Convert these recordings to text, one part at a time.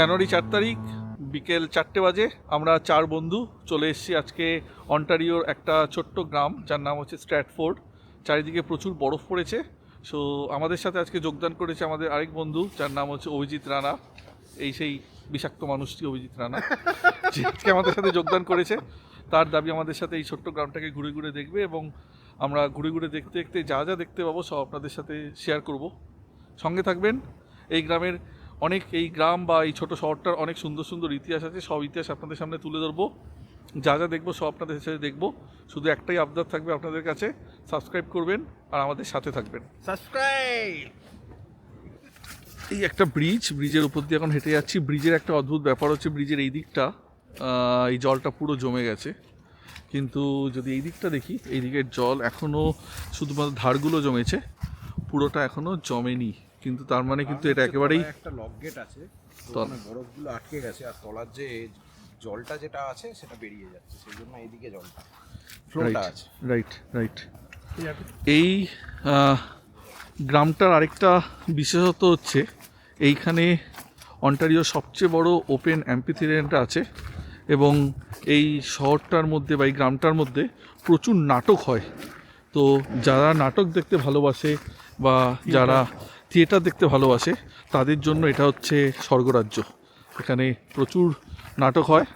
জানুয়ারি চার তারিখ, বিকেল চারটে বাজে, আমরা চার বন্ধু চলে এসেছি আজকে অন্টারিওর একটা ছোট্ট গ্রাম, যার নাম হচ্ছে স্ট্র্যাটফোর্ড। চারিদিকে প্রচুর বরফ পড়েছে। সো আমাদের সাথে আজকে যোগদান করেছে আমাদের আরেক বন্ধু, যার নাম হচ্ছে অভিজিৎ রানা। এই সেই বিষাক্ত মানুষটি, অভিজিৎ রানা, যে আজকে আমাদের সাথে যোগদান করেছে। তার দাবি আমাদের সাথে এই ছোট্ট গ্রামটাকে ঘুরে ঘুরে দেখবে এবং আমরা ঘুরে ঘুরে দেখতে দেখতে যা যা দেখতে পাবো সব আপনাদের সাথে শেয়ার করব। সঙ্গে থাকবেন এই গ্রামের অনেক এই গ্রাম বা এই ছোট শহরটার অনেক সুন্দর সুন্দর ইতিহাস আছে। সব ইতিহাস আপনাদের সামনে তুলে ধরবো। যা যা দেখব সব আপনাদের সাথে দেখব। শুধু একটাই আবদার থাকবে আপনাদের কাছে। সাবস্ক্রাইব করবেন আর আমাদের সাথে থাকবেন। সাবস্ক্রাইব! এই একটা ব্রিজ ব্রিজের উপর দিয়ে এখন হেঁটে যাচ্ছি। ব্রিজের একটা অদ্ভুত ব্যাপার হচ্ছে ব্রিজের এই দিকটা এই জলটা পুরো জমে গেছে। কিন্তু যদি এই দিকটা দেখি এই দিকের জল এখনও শুধুমাত্র ধারগুলো জমেছে পুরোটা এখনও জমেনি। কিন্তু তার মানে কিন্তু এটা একেবারেই একটা লক গেট আছে ওখানে বরফগুলো আটকে গেছে আর তলার যে জলটা যেটা আছে সেটা বেরিয়ে যাচ্ছে সেই জন্য এইদিকে জলটা ফ্লোটা আছে। রাইট রাইট এই গ্রামটার আরেকটা বিশেষত্ব হচ্ছে এইখানে অন্টারিও সবচেয়ে বড় ওপেন অ্যাম্পিথিরিয়ানটা আছে এবং এই শহরটার মধ্যে বা এই গ্রামটার মধ্যে প্রচুর নাটক হয়। তো যারা নাটক দেখতে ভালোবাসে বা যারা থিয়েটার দেখতে ভালোবাসে তাদের জন্য এটা হচ্ছে স্বর্গরাজ্য। এখানে প্রচুর নাটক হয়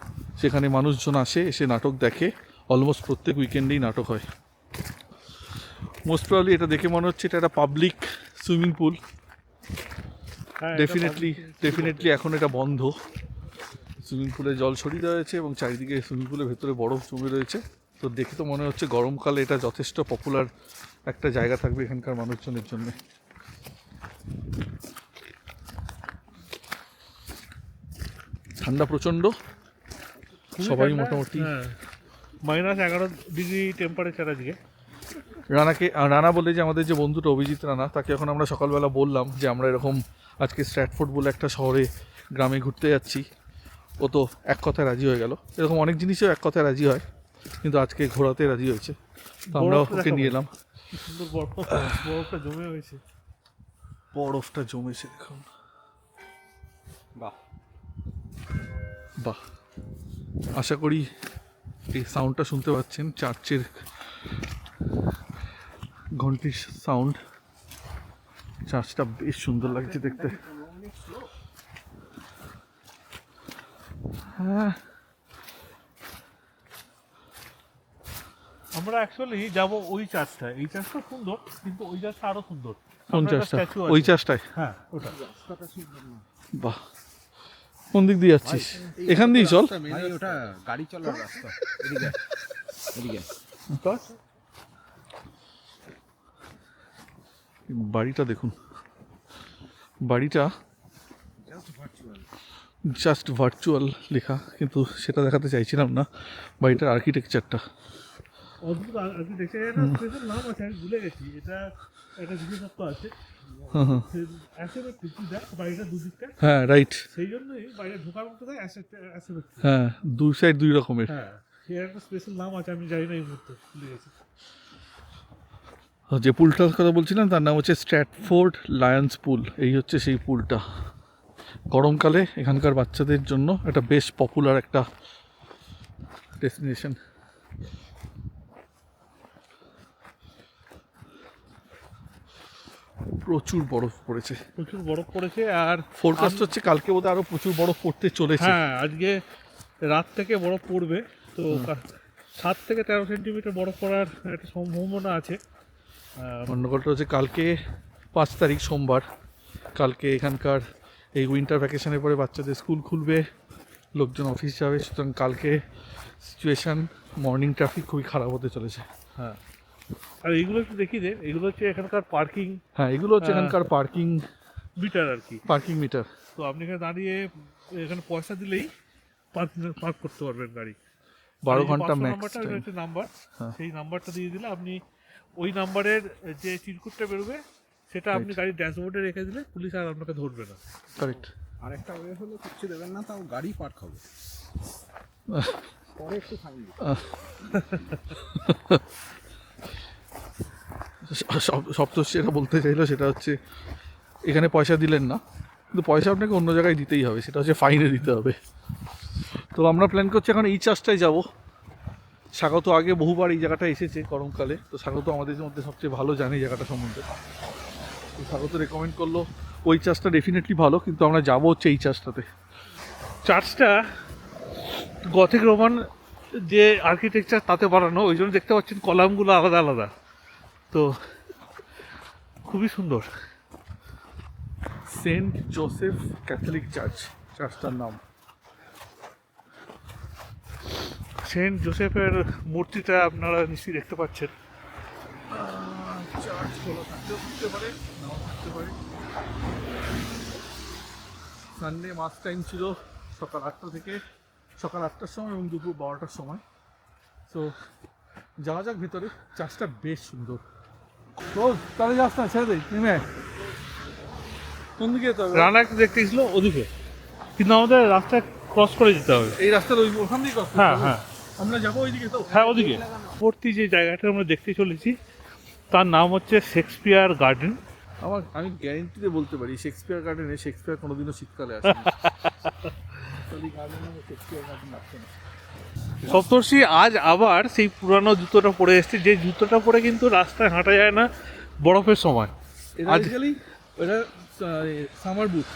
সেখানে মানুষজন আসে এসে নাটক দেখে অলমোস্ট প্রত্যেক উইকেন্ডেই নাটক হয়। মোস্ট প্রবলি এটা দেখে মনে হচ্ছে এটা একটা public swimming pool definitely definitely এখন এটা বন্ধ। সুইমিং পুলে জল ছড়িয়ে দেওয়া হয়েছে এবং চারিদিকে সুইমিং পুলের ভেতরে বরফ জমে রয়েছে। তো দেখে তো মনে হচ্ছে গরমকালে এটা যথেষ্ট পপুলার একটা জায়গা থাকবে এখানকার মানুষজনের জন্য। ঠান্ডা প্রচণ্ড। সবাই মোটামুটি। মাইনাস এগারো ডিগ্রি টেম্পারেচার আজকে। রানাকে রানা বলে যে আমাদের যে বন্ধুটা অভিজিৎ রানা তাকে এখন আমরা সকালবেলা বললাম যে আমরা এরকম আজকে স্ট্র্যাটফোর্ড বলে একটা শহরে গ্রামে ঘুরতে যাচ্ছি। ও তো এক কথায় রাজি হয়ে গেল। এরকম অনেক জিনিসও এক কথায় রাজি হয় কিন্তু আজকে ঘোরাতে রাজি হয়েছে। তো আমরা ওকে নিয়ে এলাম। সুন্দর বরফ। বরফটা জমে হয়েছে। বরফটা জমেছে দেখুন। বাহ। বাহ। আশা করি এই সাউন্ডটা শুনতে পাচ্ছেন চার্চের ঘন্টির সাউন্ড চার্চটা বেশ সুন্দর লাগছে দেখতে। হ্যাঁ। আমরা অ্যাকচুয়ালি যাব ওই চার্চটা এই চার্চটা সুন্দর কিন্তু ওই চার্চটা আরও সুন্দর। কোন statue ওই। চার্চটায় হ্যাঁ ওটা। বাহ। কোন দিক দিয়ে যাচ্ছিস? এখান দিয়েই চল। ওটা গাড়ি চলার রাস্তা। এদিকে এদিকে বাড়িটা দেখুন। বাড়িটা জাস্ট ভার্চুয়াল লেখা কিন্তু সেটা দেখাতে চাইছিলাম না। বাড়িটার আর্কিটেকচারটা অদ্ভুত এটা স্পেশাল নাম আছে আমি ভুলে গেছি। এটা একটা বিশেষত্ব আছে। হ্যাঁ রাইট সেই জন্যই বাইরে ঢোকার মতো দেয় হ্যাঁ দুই সাইড দুই রকমের। হ্যাঁ একটা স্পেশাল নাম আছে আমি জানি না এই মুহূর্তে ভুলে গেছি। যে পুলটার কথা বলছিলাম তার নাম হচ্ছে স্ট্র্যাটফোর্ড লায়ন্স পুল এই হচ্ছে সেই পুলটা। গরমকালে এখানকার বাচ্চাদের জন্য একটা বেশ পপুলার একটা ডেস্টিনেশন প্রচুর বরফ পড়েছে। প্রচুর বরফ পড়েছে আর ফোরকাস্ট হচ্ছে কালকে বোধহয় আরও প্রচুর বরফ পড়তে চলেছে। হ্যাঁ আজকে রাত থেকে বরফ পড়বে। তো সাত থেকে তেরো সেন্টিমিটার বরফ পড়ার একটা সম্ভাবনা আছে। কথা হচ্ছে কালকে পাঁচ তারিখ সোমবার। কালকে এখানকার এই উইন্টার ভ্যাকেশনের পরে বাচ্চাদের স্কুল খুলবে লোকজন অফিস যাবে। সুতরাং কালকে সিচুয়েশান মর্নিং ট্রাফিক খুবই খারাপ হতে চলেছে। হ্যাঁ। আর এইগুলো একটু দেখি দে এগুলো হচ্ছে এখানকার পার্কিং হ্যাঁ এগুলো হচ্ছে। এখানকার পার্কিং মিটার আর কি। পার্কিং মিটার তো আপনি এখানে দাঁড়িয়ে এখানে পয়সা দিলেই পার্ক পার্ক করতে পারবেন গাড়ি। বারো ঘণ্টা ম্যাক্স নাম্বারটা হচ্ছে নাম্বার হ্যাঁ। সেই নাম্বারটা দিয়ে দিলে আপনি ওই নাম্বারের যে চিরকুটটা বেরোবে সেটা আপনি গাড়ির ড্যাশবোর্ডে রেখে দিলে পুলিশ আর আপনাকে ধরবে না। কারেক্ট আরেকটা ওয়ে হলো কিচ্ছু দেবেন না তাও গাড়ি পার্ক হবে। পরে একটু ফাইন সপ্তর্ষি যেটা বলতে চাইলো, সেটা হচ্ছে এখানে পয়সা দিলেন না, কিন্তু পয়সা আপনাকে অন্য জায়গায় দিতেই হবে, সেটা হচ্ছে ফাইনে দিতে হবে। তো আমরা প্ল্যান করছি এখন এই চাষটায় যাব। স্বাগত আগে বহুবার এই জায়গাটা এসেছে গরমকালে তো স্বাগত আমাদের মধ্যে সবচেয়ে ভালো জানে জায়গাটা সম্বন্ধে। তো স্বাগত রেকমেন্ড করল, ওই চাষটা ডেফিনেটলি ভালো, কিন্তু আমরা যাব হচ্ছে এই চাষটাতে। চার্চটা গথিক রোমান যে আর্কিটেকচার তাতে বানানো, ওই জন্য দেখতে পাচ্ছেন কলামগুলো আলাদা আলাদা। তো খুবই সুন্দর। সেন্ট জোসেফ ক্যাথলিক চার্চ, চার্চটার নাম। সেন্ট জোসেফের মূর্তিটা আপনারা নিশ্চয়ই দেখতে পাচ্ছেন। সানডে মাস টাইম ছিল সকাল আটটা থেকে, সকাল আটটার সময় এবং দুপুর বারোটার সময়। তো যাওয়া যাক ভিতরে, চার্চটা বেশ সুন্দর। তাহলে যাস না ছেড়ে দেই নেমে কোন দিকে যেতে হবে? রানা একটা দেখতে গেছিল ওদিকে। কিন্তু আমাদের রাস্তা ক্রস করে যেতে হবে। এই রাস্তার ওই ওখান দিয়ে হ্যাঁ হ্যাঁ। আমরা যাব ওইদিকে তো। হ্যাঁ ওদিকে। পরবর্তী যে জায়গাটা আমরা দেখতে চলেছি তার নাম হচ্ছে শেক্সপিয়ার গার্ডেন। আমার আমি গ্যারেন্টিতে বলতে পারি শেক্সপিয়ার গার্ডেনে শেক্সপিয়ার কোনোদিনও শীতকালে আসে গার্ডেনে শেক্সপিয়ার গার্ডেন আসছে না। সপ্তর্ষি আজ আবার সেই পুরানো জুতোটা পরে এসেছে। যে জুতোটা পরে কিন্তু রাস্তায় হাঁটা যায় না বরফের সময়। এটা সামার বুট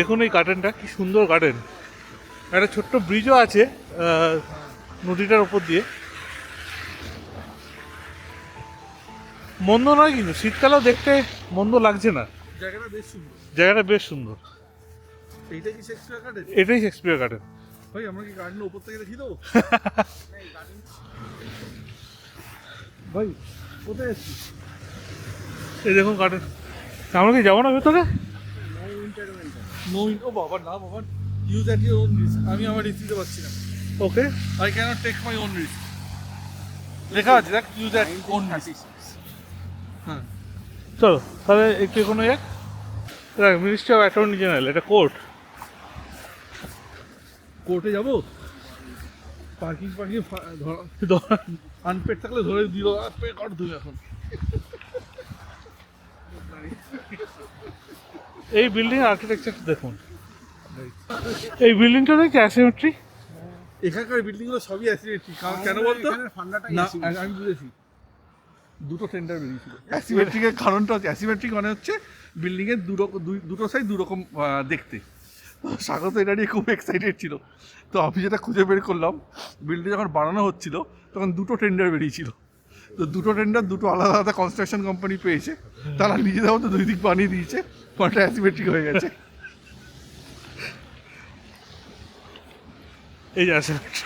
দেখুন এই গার্ডেনটা কি সুন্দর গার্ডেন একটা ছোট্ট ব্রিজও আছে নদীটার উপর দিয়ে। মন্দ নয় কিন্তু শীতকালেও দেখতে মন্দ লাগছে না। জায়গাটা বেশ সুন্দর। জায়গাটা বেশ সুন্দর। এইটা কি শেক্সপিয়ার গার্ডেন এটাই শেক্সপিয়ার গার্ডেন ভাই আমরা কি গার্ডেনের উপর থেকে দেখি দেবো ভাই কোথায় এসছি এই দেখুন গার্ডেন আমরা কি যাব না ভেতরে? নো ও বাবা না বাবা use at your own risk আমি আমার রিস্ক দিতে পারছি না। Okay I cannot take my own risk লেখা আছে দেখ ইউজ অ্যাট ওন রিস্ক হ্যাঁ। চলো তাহলে একটু এখনও যাক। মিনিস্ট্রি অফ অ্যাটর্নি জেনারেল এটা কোর্ট কোর্টে যাব? পার্কিং পার্কিং আনপেড থাকলে ধরে দিল পে কর তুমি এখন। এই বিল্ডিং আর্কিটেকচার দেখুন। এই বিল্ডিংটা দেখছি অ্যাসিমেট্রি এখানকার বিল্ডিংগুলো সবই অ্যাসিমেট্রিক কারণ কেন বলতো? না আমি বুঝেছি। দুটো টেন্ডার বেরিয়েছিল অ্যাসিমেট্রিকের কারণটা হচ্ছে অ্যাসিমেট্রিক মানে হচ্ছে বিল্ডিং এর দু রকম দুই- দুটো সাইড দু রকম দেখতে। স্বাগত এটা নিয়ে খুব এক্সাইটেড ছিল। তো আমি যেটা খুঁজে বের করলাম বিল্ডিং যখন বানানো হচ্ছিল তখন দুটো টেন্ডার বেরিয়েছিল। তো দুটো টেন্ডার দুটো আলাদা আলাদা কনস্ট্রাকশন কোম্পানি পেয়েছে। তারা নিজেদের মতো দুই দিক বানিয়ে দিয়েছে পাটা অ্যাসিমেট্রিক হয়ে গেছে। এই যে অ্যাসিমেট্রি